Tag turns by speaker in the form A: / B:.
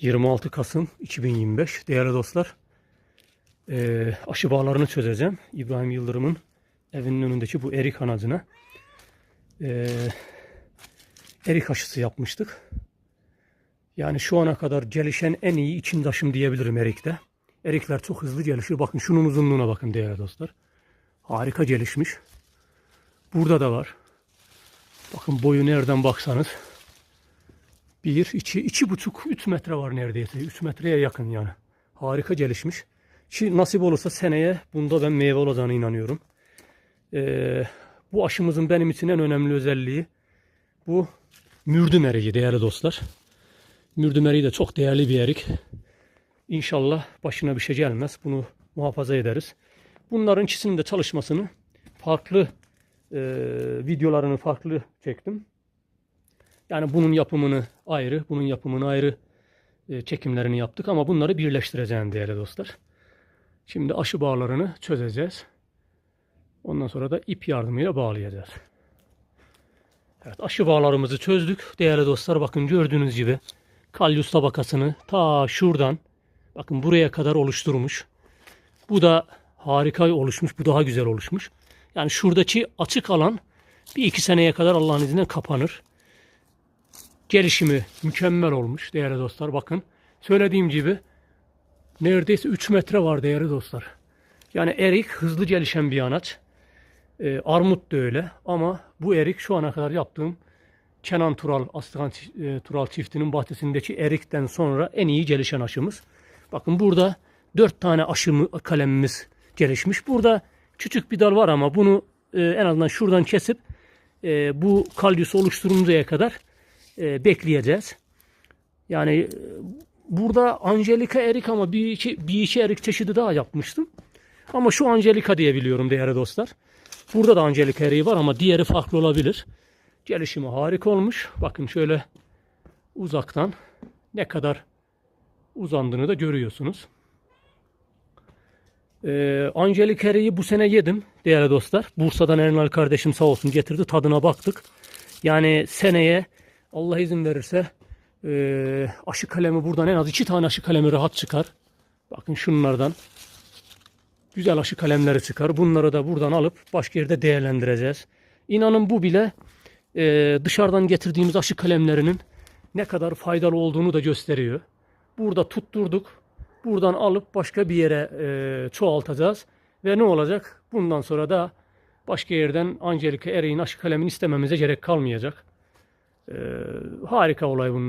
A: 26 Kasım 2025 değerli dostlar. Ee, aşı bağlarını çözeceğim. İbrahim Yıldırım'ın evinin önündeki bu erik anacına. Ee, erik aşısı yapmıştık. Yani şu ana kadar gelişen en iyi içimdaşım diyebilirim erikte. Erikler çok hızlı gelişiyor. Bakın şunun uzunluğuna bakın değerli dostlar. Harika gelişmiş. Burada da var. Bakın boyu nereden baksanız. Bir, iki, iki buçuk, üç metre var neredeyse. Üç metreye yakın yani. Harika gelişmiş. Şimdi nasip olursa seneye bunda ben meyve olacağına inanıyorum. Ee, bu aşımızın benim için en önemli özelliği bu mürdüm eriği değerli dostlar. Mürdüm eriği de çok değerli bir erik. İnşallah başına bir şey gelmez. Bunu muhafaza ederiz. Bunların ikisinin de çalışmasını farklı e, videolarını farklı çektim. Yani bunun yapımını ayrı, bunun yapımını ayrı e, çekimlerini yaptık ama bunları birleştireceğim değerli dostlar. Şimdi aşı bağlarını çözeceğiz. Ondan sonra da ip yardımıyla bağlayacağız. Evet aşı bağlarımızı çözdük. Değerli dostlar bakın gördüğünüz gibi kalyus tabakasını ta şuradan bakın buraya kadar oluşturmuş. Bu da harika oluşmuş. Bu daha güzel oluşmuş. Yani şuradaki açık alan bir iki seneye kadar Allah'ın izniyle kapanır. Gelişimi mükemmel olmuş değerli dostlar. Bakın söylediğim gibi neredeyse 3 metre var değerli dostlar. Yani erik hızlı gelişen bir anaç. Ee, armut da öyle ama bu erik şu ana kadar yaptığım Kenan Tural, Aslıhan e, Tural çiftinin bahçesindeki erikten sonra en iyi gelişen aşımız. Bakın burada 4 tane aşımı kalemimiz gelişmiş. Burada küçük bir dal var ama bunu e, en azından şuradan kesip e, bu kalyusu oluşturuncaya kadar e, bekleyeceğiz. Yani e, burada Angelika erik ama bir iki, bir iki erik çeşidi daha yapmıştım. Ama şu Angelika diye biliyorum değerli dostlar. Burada da Angelika eriği var ama diğeri farklı olabilir. Gelişimi harika olmuş. Bakın şöyle uzaktan ne kadar uzandığını da görüyorsunuz. Ee, Angelik eriği bu sene yedim değerli dostlar. Bursa'dan Ernal kardeşim sağ olsun getirdi. Tadına baktık. Yani seneye Allah izin verirse e, aşı kalemi buradan en az iki tane aşı kalemi rahat çıkar. Bakın şunlardan. Güzel aşı kalemleri çıkar. Bunları da buradan alıp başka yerde değerlendireceğiz. İnanın bu bile e, dışarıdan getirdiğimiz aşı kalemlerinin ne kadar faydalı olduğunu da gösteriyor. Burada tutturduk. Buradan alıp başka bir yere e, çoğaltacağız. Ve ne olacak? Bundan sonra da başka yerden Angelika Eriğin aşı kalemini istememize gerek kalmayacak. E, harika olay bunun.